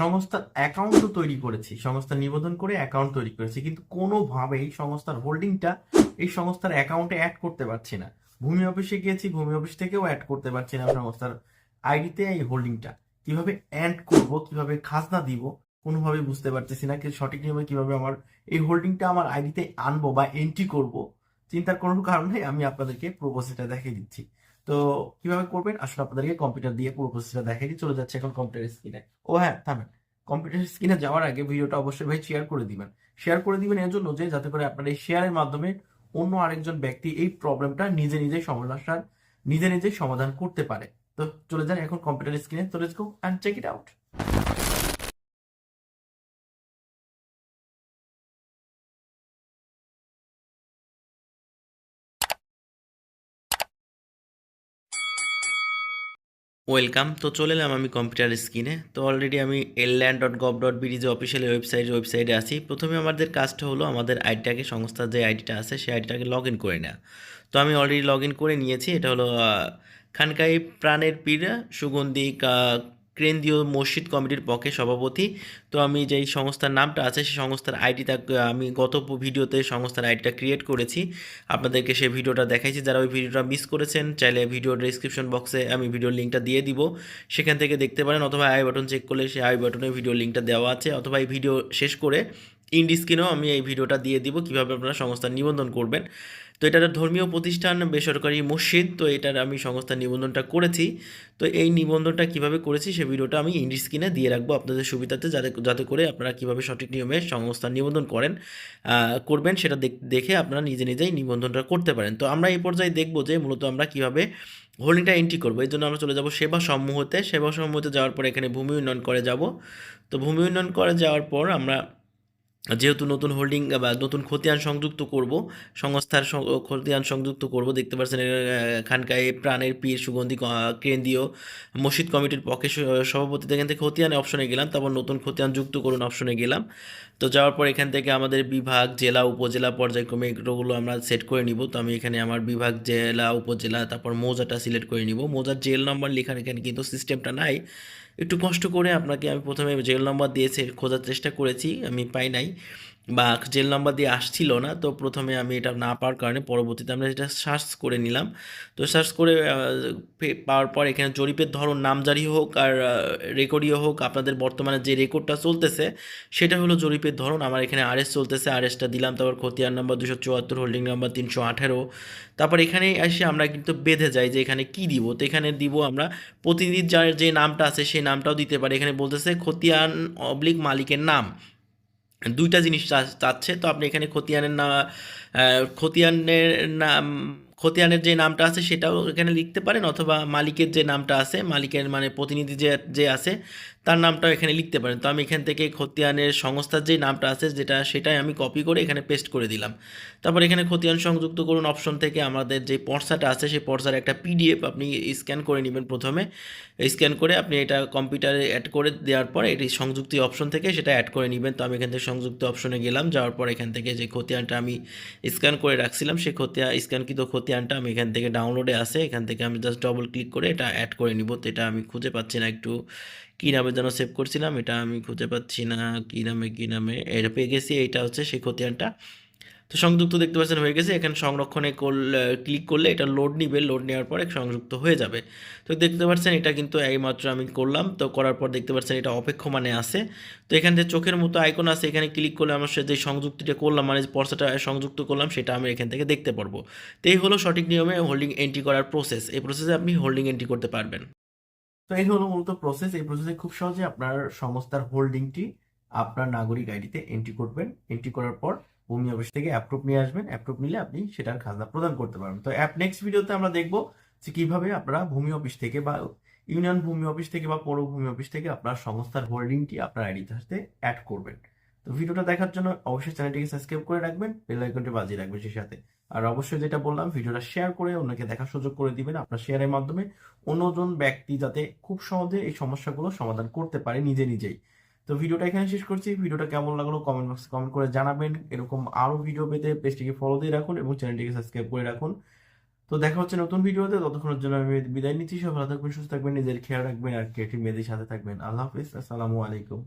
সংস্থার অ্যাকাউন্ট তো তৈরি করেছি। সংস্থার নিবেদন করে অ্যাকাউন্ট তৈরি করেছি। কিন্তু কোনোভাবেই সংস্থার হোল্ডিংটা এই সংস্থার অ্যাকাউন্টে অ্যাড করতে পারছি না। ভূমি অফিসে গিয়েছি, ভূমি অফিস থেকেও অ্যাড করতে পারছি না সংস্থার আইডিতে এই হোল্ডিংটা কীভাবে অ্যাড করব, কীভাবে খাজনা দিব কোনোভাবে বুঝতে পারতেছি না সঠিক নিয়মে কীভাবে আমার এই হোল্ডিংটা আমার আইডিতে আনব বা এন্ট্রি করব, চিন্তার কোনো কারণে আমি আপনাদেরকে পুরো প্রসেসটা দেখিয়ে দিচ্ছি। তো কীভাবে করবেন? আসলে আপনাদেরকে কম্পিউটার দিয়ে পুরো প্রসেসটা দেখাই চলে যাচ্ছে এখন কম্পিউটার স্ক্রিনে ও হ্যাঁ থামেন। কম্পিউটার স্ক্রিনে যাওয়ার আগে ভিডিওটা অবশ্যই ভাই শেয়ার করে দিবেন। শেয়ার করে দিবেন এর জন্য যে, যাতে করে আপনার এই শেয়ারের মাধ্যমে অন্য আরেকজন ব্যক্তি এই প্রবলেমটা নিজে নিজে সমস্যার নিজে নিজে সমাধান করতে পারে। তো চলে যান এখন কম্পিউটার স্ক্রিনে তো let's go and check it out welcome তো চলে এলাম আমি কম্পিউটার স্ক্রিনে তো অলরেডি আমি eland dot gov dot BD যে অফিসিয়াল ওয়েবসাইট ওয়েবসাইটে আছি। প্রথমে আমাদের কাজটা হলো আমাদের আইডিটাকে, সংস্থার যে আইডিটা আছে, সেই আইডিটাকে লগ ইন করে নেওয়া। তো আমি অলরেডি লগ ইন করে নিয়েছি। এটা হলো খানকাই প্রাণের পীড়া সুগন্ধি কেন্দ্রীয় মসজিদ কমিটির পক্ষে সভাপতি। তো আমি যেই সংস্থার নামটা আছে, সেই সংস্থার আইডিটা আমি গত ভিডিওতে সংস্থার আইডিটা ক্রিয়েট করেছি। আপনাদেরকে সেই ভিডিওটা দেখাইছি। যারা ওই ভিডিওটা মিস করেছেন, চাইলে ভিডিও ডিসক্রিপশন বক্সে আমি ভিডিও লিঙ্কটা দিয়ে দিব। সেখান থেকে দেখতে পারেন, অথবা আই বাটন চেক করলে সেই আই বাটনে ভিডিও লিঙ্কটা দেওয়া আছে। অথবা এই ভিডিও শেষ করে ইন্ডি স্ক্রিনেও আমি এই ভিডিওটা দিয়ে দিব, কীভাবে আপনারা সংস্থার নিবন্ধন করবেন। তো এটা ধর্মীয় প্রতিষ্ঠান, বেসরকারি মসজিদ, তো এটার আমি সংস্থার নিবন্ধনটা করেছি। তো এই নিবন্ধনটা কীভাবে করেছি সেই ভিডিওটা আমি ইন্ডি স্ক্রিনে দিয়ে রাখব আপনাদের সুবিধাতে, যাতে যাতে করে আপনারা কীভাবে সঠিক নিয়মে সংস্থার নিবন্ধন করেন করবেন, সেটা দেখ- দেখে আপনারা নিজে নিজেই নিবন্ধনটা করতে পারেন। তো আমরা এই পর্যায়ে দেখব যে মূলত আমরা কীভাবে হোল্ডিংটা এন্ট্রি করব। এই জন্য আমরা চলে যাব সেবা সমূহতে। সেবা সমূহতে যাওয়ার পর এখানে ভূমি উন্নয়ন করে যাব। তো ভূমি উন্নয়ন করে যাওয়ার পর আমরা যেহেতু নতুন হোল্ডিং বা নতুন খতিয়ান সংযুক্ত করব, সংস্থার খতিয়ান সংযুক্ত করব, দেখতে পাচ্ছেন খানকায় প্রাণের পীর, সুগন্ধি কেন্দ্রীয় মসজিদ কমিটির পক্ষে স- সভাপতি এখান থেকে খতিয়ান অপশনে গেলাম, তারপর নতুন খতিয়ান যুক্ত করুন অপশনে গেলাম। তো যাওয়ার পর এখান থেকে আমাদের বিভাগ, জেলা, উপজেলা পর্যায়ক্রমে এগুলো আমরা সেট করে নিব। তো আমি এখানে আমার বিভাগ, জেলা, উপজেলা, তারপর মৌজাটা সিলেক্ট করে নিব। মৌজার জেল নাম্বার লেখার এখানে কিন্তু সিস্টেমটা নাই। একটু কষ্ট করে আপনাকে আমি প্রথমে জেল নম্বর দিয়েছে খোঁজার চেষ্টা করেছি, আমি পাই নাই। বা জেল নাম্বার দিয়ে আসছিল না, তো প্রথমে আমি এটা না পাওয়ার কারণে পরবর্তীতে আমরা এটা সার্চ করে নিলাম। তো সার্চ করে পাওয়ার পর এখানে জরিপের ধরন, নামজারি হোক আর রেকর্ডীয় হোক, আপনাদের বর্তমানে যে রেকর্ডটা চলতেছে, সেটা হলো জরিপের ধরন। আমার এখানে আরএস চলতেছে, আরএসটা দিলাম, তারপর খতিয়ান নাম্বার দুশো চুয়াত্তর, হোল্ডিং নাম্বার তিনশো আঠেরো। তারপর এখানে এসে আমরা কিন্তু বেঁধে যাই যে এখানে কি দিব। তো এখানে দিব আমরা প্রতিনিধি যার যে নামটা আছে, সেই নামটাও দিতে পারি। এখানে বলতেছে খতিয়ান অবলিক মালিকের নাম। দুইটা জিনিস চাচ্ছে। তো আপনি এখানে খতিয়ানের না খতিয়ানের নাম খতিয়ানের যে নামটা আছে সেটাও এখানে লিখতে পারেন অথবা মালিকের যে নামটা আছে, মালিকের মানে প্রতিনিধি যে যে আছে, তার নামটাও এখানে লিখতে পারেন। তো আমি এখান থেকে খতিয়ানের সংস্থার যে নামটা আছে যেটা, সেটাই আমি কপি করে এখানে পেস্ট করে দিলাম। তারপর এখানে খতিয়ান সংযুক্ত করুন অপশন থেকে। আমাদের যে পর্সাটা আছে, সেই পর্সার একটা পিডিএফ আপনি স্ক্যান করে নেবেন প্রথমে। স্ক্যান করে আপনি এটা কম্পিউটারে অ্যাড করে দেওয়ার পর এটি সংযুক্তি অপশন থেকে সেটা অ্যাড করে নেবেন। তো আমি এখান থেকে সংযুক্ত অপশনে গেলাম। যাওয়ার পর এখান থেকে যে খতিয়ানটা আমি স্ক্যান করে রাখছিলাম, সেই খতিয়া স্ক্যানকৃত খতিয়ানটা আমি এখান থেকে ডাউনলোডে আসে এখান থেকে আমি জাস্ট ডবল ক্লিক করে এটা অ্যাড করে নিব। তো এটা আমি খুঁজে পাচ্ছি না একটু কী নামে যেন সেভ করছিলাম, এটা আমি খুঁজে পাচ্ছি না কী নামে কী নামে এটা পেয়ে গেছি, এইটা হচ্ছে সেই খতিয়ানটা। তো সংযুক্ত দেখতে পাচ্ছেন হয়ে গেছে, এখানে সংরক্ষণে ক্লিক করলে এটা লোড নিবে লোড নেওয়ার পরে সংযুক্ত হয়ে যাবে। তো দেখতে পাচ্ছেন এটা কিন্তু এইমাত্র আমি করলাম, তো করার পর দেখতে পাচ্ছেন এটা অপেক্ষমানে আছে। তো এখান থেকে চোখের মতো আইকন আছে, এখানে ক্লিক করলে আমার যে সংযুক্তিটা করলাম মানে যে পর্সাটা সংযুক্ত করলাম, সেটা আমি এখান থেকে দেখতে পারব। তো এই হলো সঠিক নিয়মে হোল্ডিং এন্ট্রি করার প্রসেস এই প্রসেসে আপনি হোল্ডিং এন্ট্রি করতে পারবেন। তো এই হলো মূলত প্রসেস এই প্রসেসে খুব সহজে আপনার সংস্থার হোল্ডিংটি আপনার নাগরিক আইডিতে এন্ট্রি করবেন। এন্ট্রি করার পর ভূমি অফিস থেকে অ্যাপ্রুভ নিয়ে আসবেন। অ্যাপ্রুভ নিলে আপনি সেটার খাজনা প্রদান করতে পারবেন। তো অ্যাপ নেক্সট ভিডিওতে আমরা দেখব যে কীভাবে আপনারা ভূমি অফিস থেকে বা ইউনিয়ন ভূমি অফিস থেকে বা পৌর ভূমি অফিস থেকে আপনার সংস্থার হোল্ডিংটি আপনার আইডিতে সাথে অ্যাড করবেন। তো ভিডিওটা দেখার জন্য অবশ্যই চ্যানেলটিকে সাবস্ক্রাইব করে রাখবেন বেল আইকনটি বাজিয়ে রাখবেন সেই সাথে। আর অবশ্যই যেটা বললাম ভিডিওটা শেয়ার করে অন্যকে দেখার সুযোগ করে দিবেন আপনার শেয়ারের মাধ্যমে। অন্যজন ব্যক্তি যাতে খুব সহজে এই সমস্যাগুলো সমাধান করতে পারে নিজে নিজেই। তো ভিডিওটা এখানে শেষ করছি। ভিডিওটা কেমন লাগল কমেন্ট বক্সে কমেন্ট করে জানাবেন। এরকম আরও ভিডিও পেতে পেজটিকে ফলো দিয়ে রাখুন এবং চ্যানেলটিকে সাবস্ক্রাইব করে রাখুন। তো দেখা হচ্ছে নতুন ভিডিওতে। ততক্ষণের জন্য আমি বিদায় নিচ্ছি। সব ভালো থাকবেন, সুস্থ থাকবেন, নিজের খেয়াল রাখবেন আর ক্রিয়েটিভ মেয়েদের সাথে থাকবেন। আল্লাহ হাফিজ। আসসালামু আলাইকুম।